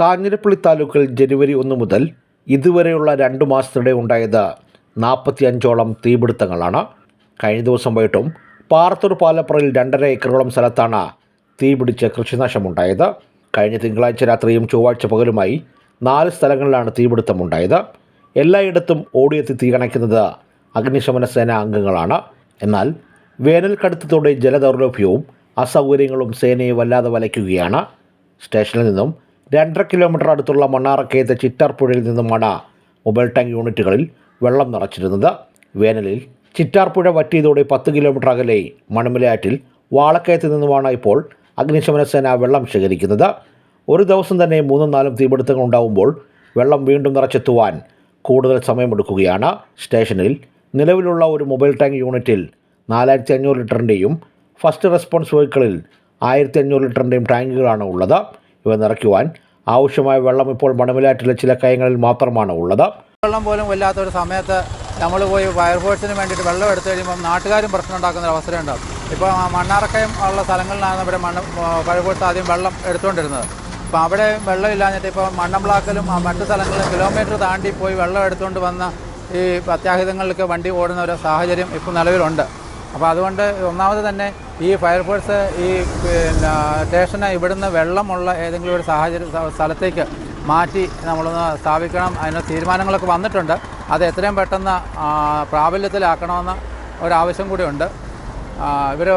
കാഞ്ഞിരപ്പള്ളി താലൂക്കിൽ ജനുവരി ഒന്ന് മുതൽ ഇതുവരെയുള്ള രണ്ട് മാസത്തിനിടെ ഉണ്ടായത് നാൽപ്പത്തി അഞ്ചോളം തീപിടുത്തങ്ങളാണ്. കഴിഞ്ഞ ദിവസം വൈകിട്ടും പാറത്തൂർ പാലപ്പുറയിൽ രണ്ടര ഏക്കറോളം സ്ഥലത്താണ് തീപിടിച്ച് കൃഷിനാശമുണ്ടായത്. കഴിഞ്ഞ തിങ്കളാഴ്ച രാത്രിയും ചൊവ്വാഴ്ച പകലുമായി നാല് സ്ഥലങ്ങളിലാണ് തീപിടുത്തമുണ്ടായത്. എല്ലായിടത്തും ഓടിയെത്തി തീ കണയ്ക്കുന്നത് അഗ്നിശമന സേന അംഗങ്ങളാണ്. എന്നാൽ വേനൽ ജലദൗർലഭ്യവും അസൗകര്യങ്ങളും സേനയെ വല്ലാതെ വലയ്ക്കുകയാണ്. സ്റ്റേഷനിൽ നിന്നും രണ്ടര കിലോമീറ്റർ അടുത്തുള്ള മണ്ണാറക്കയത്തെ ചിറ്റാർപ്പുഴയിൽ നിന്നുമാണ് മൊബൈൽ ടാങ്ക് യൂണിറ്റുകളിൽ വെള്ളം നിറച്ചിരുന്നത്. വേനലിൽ ചിറ്റാർപ്പുഴ വറ്റിയതോടെ പത്ത് കിലോമീറ്റർ അകലെ മണമലയാറ്റിൽ വാളക്കയത്ത് നിന്നുമാണ് ഇപ്പോൾ അഗ്നിശമന സേന വെള്ളം ശേഖരിക്കുന്നത്. ഒരു ദിവസം തന്നെ മൂന്നും നാലും തീപിടുത്തങ്ങൾ ഉണ്ടാവുമ്പോൾ വെള്ളം വീണ്ടും നിറച്ചെത്തുവാൻ കൂടുതൽ സമയമെടുക്കുകയാണ്. സ്റ്റേഷനിൽ നിലവിലുള്ള ഒരു മൊബൈൽ ടാങ്ക് യൂണിറ്റിൽ നാലായിരത്തി അഞ്ഞൂറ് ലിറ്ററിന്റെയും ഫസ്റ്റ് റെസ്പോൺസ് വെഹിക്കിളിൽ ആയിരത്തി അഞ്ഞൂറ് ലിറ്ററിന്റെയും ടാങ്കുകളാണ് ഉള്ളത്. ഇവ നിറയ്ക്കുവാൻ ആവശ്യമായ വെള്ളം ഇപ്പോൾ മണമലാറ്റിലെ ചില കയങ്ങളിൽ മാത്രമാണ് ഉള്ളത്. വെള്ളം പോലും ഇല്ലാത്ത ഒരു സമയത്ത് നമ്മൾ പോയി ഫയർഫോഴ്സിന് വേണ്ടിയിട്ട് വെള്ളം എടുത്തു കഴിയുമ്പോൾ നാട്ടുകാരും പ്രശ്നം ഉണ്ടാക്കുന്ന ഒരു അവസരം ഉണ്ടാകും ഇപ്പോൾ മണ്ണാറക്കയം ഉള്ള സ്ഥലങ്ങളിലാണ് ഇവിടെ മണ്ണ് ഫയർഫോഴ്സ് ആദ്യം വെള്ളം എടുത്തുകൊണ്ടിരുന്നത്. അപ്പോൾ അവിടെ വെള്ളം ഇല്ലാഞ്ഞിട്ട് ഇപ്പോൾ മണ്ണംബ്ലാക്കലും ആ മറ്റു സ്ഥലങ്ങളിലും കിലോമീറ്റർ താണ്ടി പോയി വെള്ളം എടുത്തുകൊണ്ട് വന്ന ഈ അത്യാഹിതങ്ങളിലൊക്കെ വണ്ടി ഓടുന്ന ഒരു സാഹചര്യം ഇപ്പോൾ നിലവിലുണ്ട്. അപ്പോൾ അതുകൊണ്ട് ഒന്നാമത് തന്നെ ഈ ഫയർഫോഴ്സ് ഈ പിന്നെ സ്റ്റേഷന് ഇവിടുന്ന് വെള്ളമുള്ള ഏതെങ്കിലും ഒരു സാഹചര്യം സ്ഥലത്തേക്ക് മാറ്റി നമ്മളൊന്ന് സ്ഥാപിക്കണം. അതിന് തീരുമാനങ്ങളൊക്കെ വന്നിട്ടുണ്ട്. അത് എത്രയും പെട്ടെന്ന് ആ, പ്രാബല്യത്തിലാക്കണമെന്ന് ഒരാവശ്യം കൂടിയുണ്ട്. ഇവർ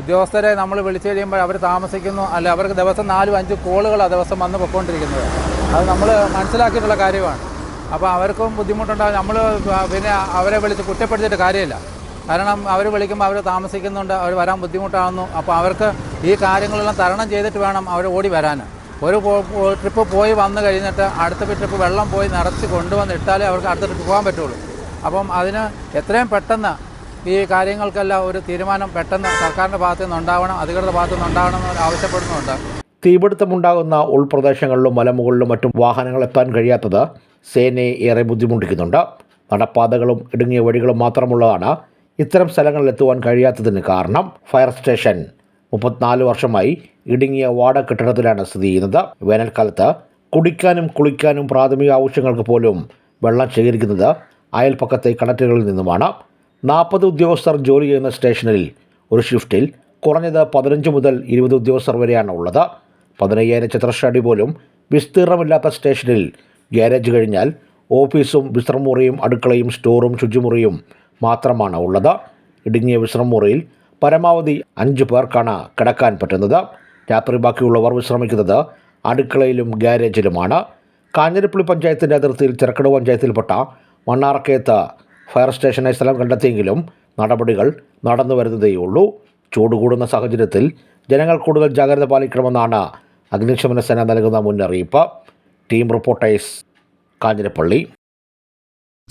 ഉദ്യോഗസ്ഥരെ നമ്മൾ വിളിച്ചു കഴിയുമ്പോൾ അവർ താമസിക്കുന്നു. അല്ല അവർക്ക് ദിവസം നാലും അഞ്ചും കോളുകളാണ് ദിവസം വന്ന് പൊയ്ക്കൊണ്ടിരിക്കുന്നത് അത് നമ്മൾ മനസ്സിലാക്കിയിട്ടുള്ള കാര്യമാണ്. അപ്പോൾ അവർക്കും ബുദ്ധിമുട്ടുണ്ടാകും നമ്മൾ പിന്നെ അവരെ വിളിച്ച് കുറ്റപ്പെടുത്തിയിട്ട് കാര്യമില്ല. കാരണം അവർ വിളിക്കുമ്പോൾ അവർ താമസിക്കുന്നുണ്ട് അവർ വരാൻ ബുദ്ധിമുട്ടാകുന്നു അപ്പോൾ അവർക്ക് ഈ കാര്യങ്ങളെല്ലാം തരണം ചെയ്തിട്ട് വേണം അവർ ഓടി വരാൻ ഒരു ട്രിപ്പ് പോയി വന്നു കഴിഞ്ഞിട്ട് അടുത്ത ട്രിപ്പ് വെള്ളം പോയി നിറച്ച് കൊണ്ടുവന്നിട്ടാലേ അവർക്ക് അടുത്ത ട്രിപ്പ് പോകാൻ പറ്റുള്ളൂ. അപ്പം അതിന് എത്രയും പെട്ടെന്ന് ഈ കാര്യങ്ങൾക്കെല്ലാം ഒരു തീരുമാനം പെട്ടെന്ന് സർക്കാരിന്റെ ഭാഗത്തു നിന്നുണ്ടാവണം അധികൃതരുടെ ഭാഗത്തു നിന്നുണ്ടാവണം എന്ന് ആവശ്യപ്പെടുന്നുണ്ട്. തീപിടുത്തമുണ്ടാകുന്ന ഉൾപ്രദേശങ്ങളിലും മലമുകളിലും മറ്റും വാഹനങ്ങൾ എത്താൻ കഴിയാത്തത് സേനയെ ഏറെ ബുദ്ധിമുട്ടിക്കുന്നുണ്ട്. നടപ്പാതകളും ഇടുങ്ങിയ വഴികളും മാത്രമുള്ളതാണ് ഇത്തരം സ്ഥലങ്ങളിലെത്തുവാൻ കഴിയാത്തതിന് കാരണം ഫയർ സ്റ്റേഷൻ. മുപ്പത്തിനാല് വർഷമായി ഇടുങ്ങിയ വാട കെട്ടിടത്തിലാണ് സ്ഥിതി ചെയ്യുന്നത്. വേനൽക്കാലത്ത് കുടിക്കാനും കുളിക്കാനും പ്രാഥമിക ആവശ്യങ്ങൾക്ക് പോലും വെള്ളം ശേഖരിക്കുന്നത് അയൽപ്പക്കത്തെ കിണറ്റുകളിൽ നിന്നുമാണ്. നാൽപ്പത് ഉദ്യോഗസ്ഥർ ജോലി ചെയ്യുന്ന സ്റ്റേഷനിൽ ഒരു ഷിഫ്റ്റിൽ കുറഞ്ഞത് പതിനഞ്ച് മുതൽ ഇരുപത് ഉദ്യോഗസ്ഥർ വരെയാണ് ഉള്ളത്. പതിനയ്യായിരം ചതുരശ്ര അടി പോലും വിസ്തീർണമില്ലാത്ത സ്റ്റേഷനിൽ ഗ്യാരേജ് കഴിഞ്ഞാൽ ഓഫീസും വിശ്രമമുറിയും അടുക്കളയും സ്റ്റോറും ശുചിമുറിയും മാത്രമാണ് ഉള്ളത്. ഇടുങ്ങിയ വിശ്രമമുറിയിൽ പരമാവധി അഞ്ച് പേർക്കാണ് കിടക്കാൻ പറ്റുന്നത്. രാത്രി ബാക്കിയുള്ളവർ വിശ്രമിക്കുന്നത് അടുക്കളയിലും ഗ്യാരേജിലുമാണ്. കാഞ്ഞിരപ്പള്ളി പഞ്ചായത്തിന്റെ അതിർത്തിയിൽ ചെറുക്കട പഞ്ചായത്തിൽപ്പെട്ട മണ്ണാർക്കേത്ത് ഫയർ സ്റ്റേഷനായി സ്ഥലം കണ്ടെത്തിയെങ്കിലും നടപടികൾ നടന്നു വരുന്നതേയുള്ളൂ. ചൂട് കൂടുന്ന സാഹചര്യത്തിൽ ജനങ്ങൾ കൂടുതൽ ജാഗ്രത പാലിക്കണമെന്നാണ് അഗ്നിശമന സേന നൽകുന്ന മുന്നറിയിപ്പ്. Team reporters Kanjirappally.